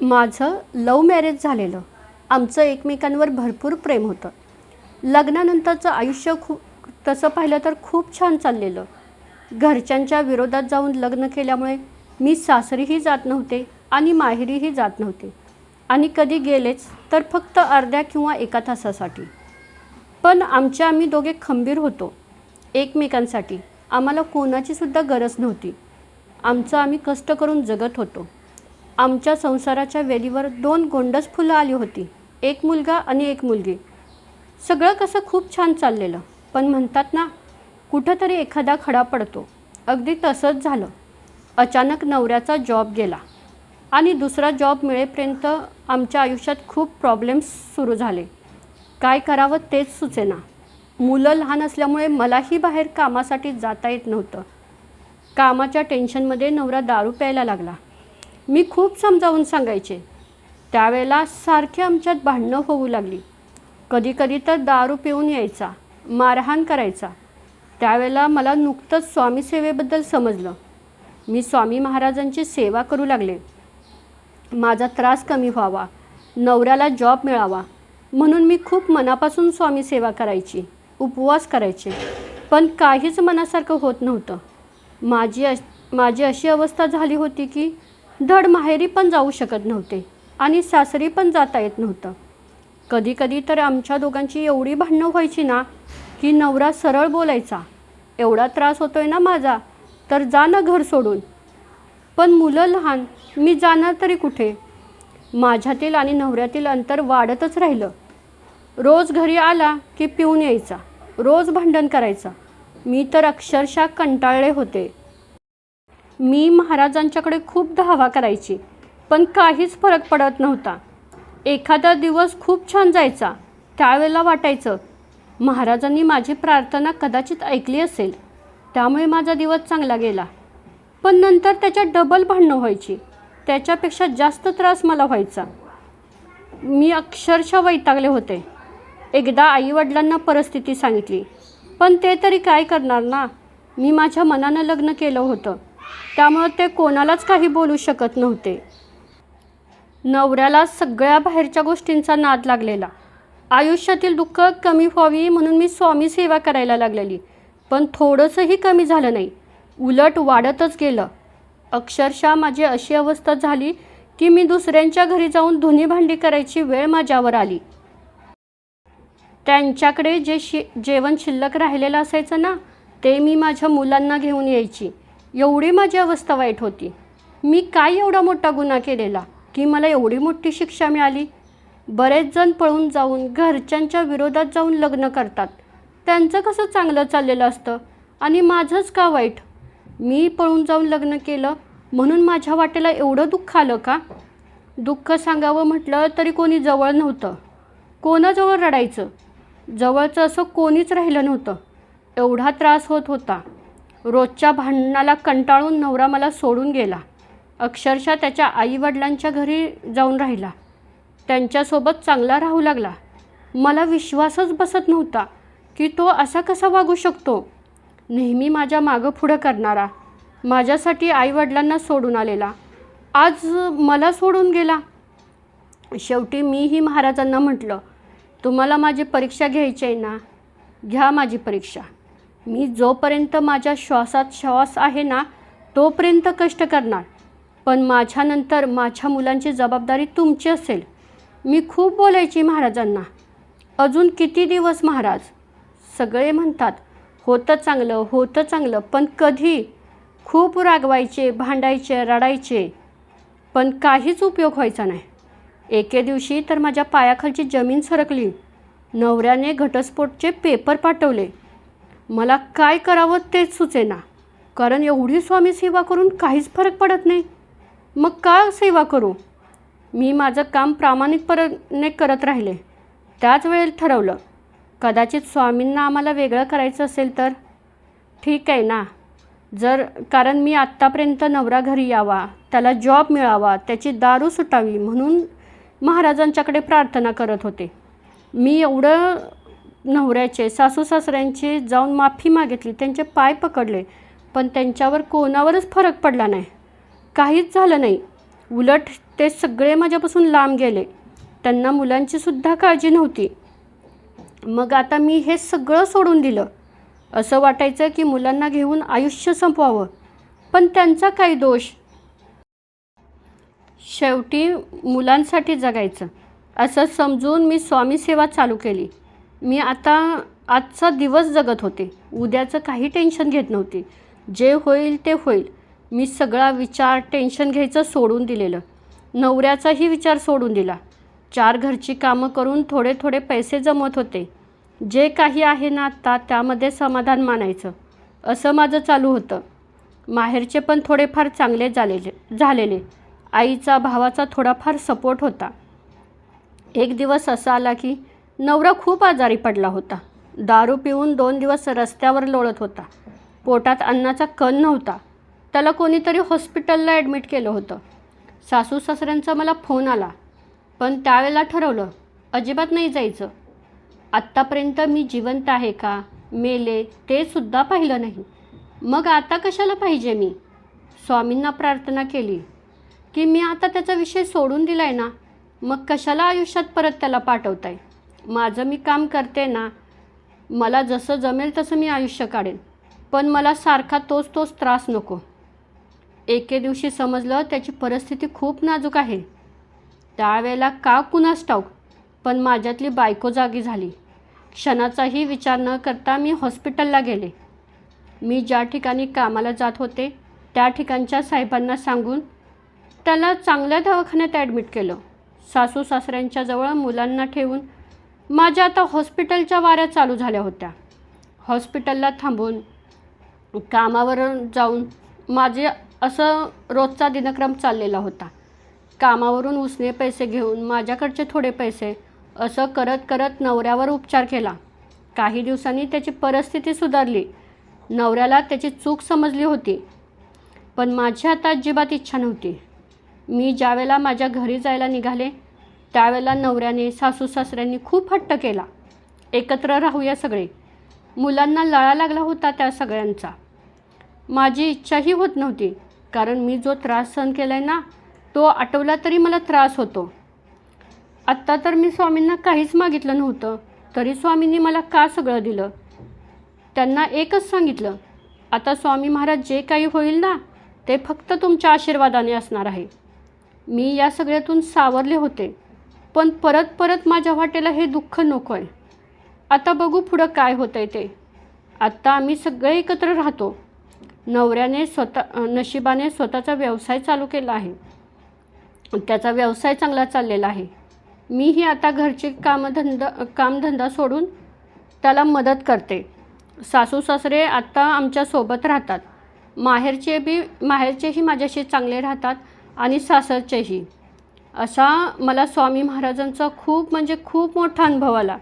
माझं लव मॅरेज झालेलं. आमचं एकमेकांवर भरपूर प्रेम होतं. लग्नानंतरचं आयुष्य खूप तसं पाहिलं तर खूप छान चाललेलं. घरच्यांच्या विरोधात जाऊन लग्न केल्यामुळे मी सासरीही जात नव्हते आणि माहेरीही जात नव्हते. आणि कधी गेलेच तर फक्त अर्ध्या किंवा एका तासासाठी. पण आमच्या आम्ही दोघे खंबीर होतो एकमेकांसाठी. आम्हाला कोणाचीसुद्धा गरज नव्हती. आमचं आम्ही कष्ट करून जगत होतो. आमच्या संसाराच्या वेलीवर दोन गोंडस फुलं आली होती. एक मुलगा आणि एक मुलगी. सगळं कसं खूप छान चाललेलं. पण म्हणतात ना कुठंतरी एखादा खडा पडतो. अगदी तसंच झालं. अचानक नवऱ्याचा जॉब गेला. आणि दुसरा जॉब मिळेपर्यंत आमच्या आयुष्यात खूप प्रॉब्लेम्स सुरू झाले. काय करावं तेच सुचेना. मुलं लहान असल्यामुळे मलाही बाहेर कामासाठी जाता येत नव्हतं. कामाच्या टेन्शनमध्ये नवरा दारू प्यायला लागला. मी खूप समजावून सांगायचे. त्यावेळेला सारखे आमच्यात भांडणं होऊ लागली. कधीकधी तर दारू पिऊन यायचा मारहाण करायचा. त्यावेळेला मला नुकतंच स्वामीसेवेबद्दल समजलं. मी स्वामी महाराजांची सेवा करू लागले. माझा त्रास कमी व्हावा नवऱ्याला जॉब मिळावा म्हणून मी खूप मनापासून स्वामी सेवा करायची उपवास करायचे. पण काहीच मनासारखं होत नव्हतं. माझी अश माझी अशी अवस्था झाली होती की धड माहेरी पण जाऊ शकत नव्हते आणि सासरी पण जाता येत नव्हतं. कधीकधी तर आमच्या दोघांची एवढी भांडणं व्हायची ना की नवरा सरळ बोलायचा एवढा त्रास होतोय ना माझा तर जा ना घर सोडून. पण मुलं लहान मी जाणार तरी कुठे? माझ्यातील आणि नवऱ्यातील अंतर वाढतच राहिलं. रोज घरी आला की पिऊन यायचा रोज भांडण करायचा. मी तर अक्षरशः कंटाळले होते. मी महाराजांच्याकडे खूप धावा करायची पण काहीच फरक पडत नव्हता. एखादा दिवस खूप छान जायचा त्यावेळेला वाटायचं महाराजांनी माझी प्रार्थना कदाचित ऐकली असेल त्यामुळे माझा दिवस चांगला गेला. पण नंतर त्याच्या डबल भांडणं व्हायची त्याच्यापेक्षा जास्त त्रास मला व्हायचा. मी अक्षरशः वैतागले होते. एकदा आईवडिलांना परिस्थिती सांगितली पण ते तरी काय करणार ना? मी माझ्या मनानं लग्न केलं होतं. त्यामुळं ते कोणालाच काही बोलू शकत नव्हते. नवऱ्याला सगळ्या बाहेरच्या गोष्टींचा नाद लागलेला. आयुष्यातील दुःख कमी व्हावी म्हणून मी स्वामी सेवा करायला लागलेली. पण थोडंसंही कमी झालं नाही. उलट वाढतच गेलं. अक्षरशः माझी अशी अवस्था झाली की मी दुसऱ्यांच्या घरी जाऊन धुनी भांडी करायची वेळ माझ्यावर आली. त्यांच्याकडे जे शि जेवण शिल्लक राहिलेलं असायचं ना ते मी माझ्या मुलांना घेऊन यायची. एवढी माझी अवस्था वाईट होती. मी काय एवढा मोठा गुन्हा केलेला? की मला एवढी मोठी शिक्षा मिळाली? बरेच जण पळून जाऊन घरच्यांच्या विरोधात जाऊन लग्न करतात. त्यांचं कसं चांगलं चाललेलं असतं? आणि माझंच का वाईट? मी पळून जाऊन लग्न केलं म्हणून माझ्या वाटेला एवढं दुःख आलं का? दुःख सांगावं म्हटलं तरी कोणी जवळ नव्हतं. कोणाजवळ रडायचं? जवळचं असं कोणीच राहिलं नव्हतं. एवढा त्रास होत होता. रोजच्या भांडणाला कंटाळून नवरा मला सोडून गेला. अक्षरशः त्याच्या आईवडिलांच्या घरी जाऊन राहिला. त्यांच्यासोबत चांगला राहू लागला. मला विश्वासच बसत नव्हता की तो असा कसा वागू शकतो. नेहमी माझ्या मागं पुढं करणारा माझ्यासाठी आईवडिलांना सोडून आलेला आज मला सोडून गेला. शेवटी मीही महाराजांना म्हटलं तुम्हाला माझी परीक्षा घ्यायची आहे ना? घ्या माझी परीक्षा. मी जोपर्यंत माझ्या श्वासात श्वास आहे ना तोपर्यंत कष्ट करणार. पण माझ्यानंतर माझ्या मुलांची जबाबदारी तुमची असेल. मी खूप बोलायची महाराजांना. अजून किती दिवस महाराज? सगळे म्हणतात होतं चांगलं होतं चांगलं पण कधी? खूप रागवायचे भांडायचे रडायचे. पण काहीच उपयोग व्हायचा नाही. एके दिवशी तर माझ्या पायाखालची जमीन सरकली. नवऱ्याने घटस्फोटचे पेपर पाठवले. मला काय करावं तेच सुचेना. कारण एवढी स्वामी सेवा करून काहीच फरक पडत नाही. मग का सेवा करू? मी माझं काम प्रामाणिकपणे करत राहिले. त्याच वेळेला ठरवलं कदाचित स्वामींना आम्हाला वेगळं करायचं असेल तर? ठीक आहे ना. जर कारण मी आत्तापर्यंत नवरा घरी यावा त्याला जॉब मिळावा त्याची दारू सुटावी म्हणून महाराजांच्याकडे प्रार्थना करत होते. मी एवढं नवऱ्याचे सासू सासऱ्यांची जाऊन माफी मागितली त्यांचे पाय पकडले पण त्यांच्यावर कोणावरच फरक पडला नाही. काहीच झालं नाही. उलट ते सगळे माझ्यापासून लांब गेले. त्यांना मुलांची सुद्धा काळजी नव्हती. मग आता मी हे सगळं सोडून दिलं. असं वाटायचं की मुलांना घेऊन आयुष्य संपवावं. पण त्यांचा काही दोष? शेवटी मुलांसाठी जगायचं. असं समजून मी स्वामी सेवा चालू केली. मी आता आजचा दिवस जगत होते. उद्याचं काही टेन्शन घेत नव्हती. जे होईल ते होईल. मी सगळा विचार टेन्शन घ्यायचं सोडून दिलेलं. नवऱ्याचाही विचार सोडून दिला. चार घरची कामं करून थोडे थोडे पैसे जमत होते. जे काही आहे ना आत्ता त्यामध्ये समाधान मानायचं. असं माझं चालू होतं. माहेरचे पण थोडेफार चांगले झालेले झालेले. आईचा भावाचा थोडाफार सपोर्ट होता. एक दिवस असा आला की नवरा खूप आजारी पडला होता. दारू पिऊन दोन दिवस रस्त्यावर लोळत होता. पोटात अन्नाचा कण नव्हता. त्याला कोणीतरी हॉस्पिटलला ॲडमिट केलं होतं. सासू सासऱ्यांचा मला फोन आला. पण त्यावेळेला ठरवलं अजिबात नाही जायचं. आत्तापर्यंत मी जिवंत आहे का मेले ते सुद्धा पाहिलं नाही. मग आता कशाला पाहिजे मी? स्वामींना प्रार्थना केली. की मी आता त्याचा विषय सोडून दिला आहे ना मग कशाला आयुष्यात परत त्याला पाठवताय? माझं मी काम करते ना मला जसं जमेल तसं मी आयुष्य काढेन. पण मला सारखा तोच तोच त्रास नको. एके दिवशी समजलं त्याची परिस्थिती खूप नाजूक आहे. त्यावेळेला का कुणास ठाऊक पण माझ्यातली बायको जागी झाली. क्षणाचाही विचार न करता मी हॉस्पिटलला गेले. मी ज्या ठिकाणी कामाला जात होते त्या ठिकाणच्या साहेबांना सांगून त्याला चांगल्या दवाखान्यात ॲडमिट केलं. सासू सासऱ्यांच्या जवळ मुलांना ठेवून माझ्या आता हॉस्पिटलच्या वाऱ्या चालू झाल्या होत्या. हॉस्पिटलला थांबून कामावर जाऊन माझे असं रोजचा दिनक्रम चाललेला होता. कामावरून उसने पैसे घेऊन माझ्याकडचे थोडे पैसे असं करत करत नवऱ्यावर उपचार केला. काही दिवसांनी त्याची परिस्थिती सुधारली. नवऱ्याला त्याची चूक समजली होती. पण माझी आता अजिबात इच्छा नव्हती. मी ज्यावेळेला माझ्या घरी जायला निघाले त्यावेळेला नवऱ्याने सासू सासऱ्यांनी खूप हट्ट केला. एकत्र राहूया सगळे. मुलांना लळा लागला होता त्या सगळ्यांचा. माझी इच्छाही होत नव्हती कारण मी जो त्रास सहन केला आहे ना तो आठवला तरी मला त्रास होतो. आत्ता तर मी स्वामींना काहीच मागितलं नव्हतं तरी स्वामींनी मला का सगळं दिलं? त्यांना एकच सांगितलं आता स्वामी महाराज जे काही होईल ना ते फक्त तुमच्या आशीर्वादाने असणार आहे. मी या सगळ्यातून सावरले होते. पण परत परत माझ्या वाटेला हे दुःख नको आहे. आता बघू पुढं काय होतं आहे ते. आत्ता आम्ही सगळे एकत्र राहतो. नवऱ्याने स्वतः नशिबाने स्वतःचा व्यवसाय चालू केला आहे. त्याचा व्यवसाय चांगला चाललेला आहे. मीही आता घरचे कामधंदा कामधंदा सोडून त्याला मदत करते. सासू सासरे आत्ता आमच्यासोबत राहतात. माहेरचे बी माहेरचेही माझ्याशी चांगले राहतात आणि सासरचेही. असा मला स्वामी महाराजांचा खूप म्हणजे खूप मोठा अनुभव आला.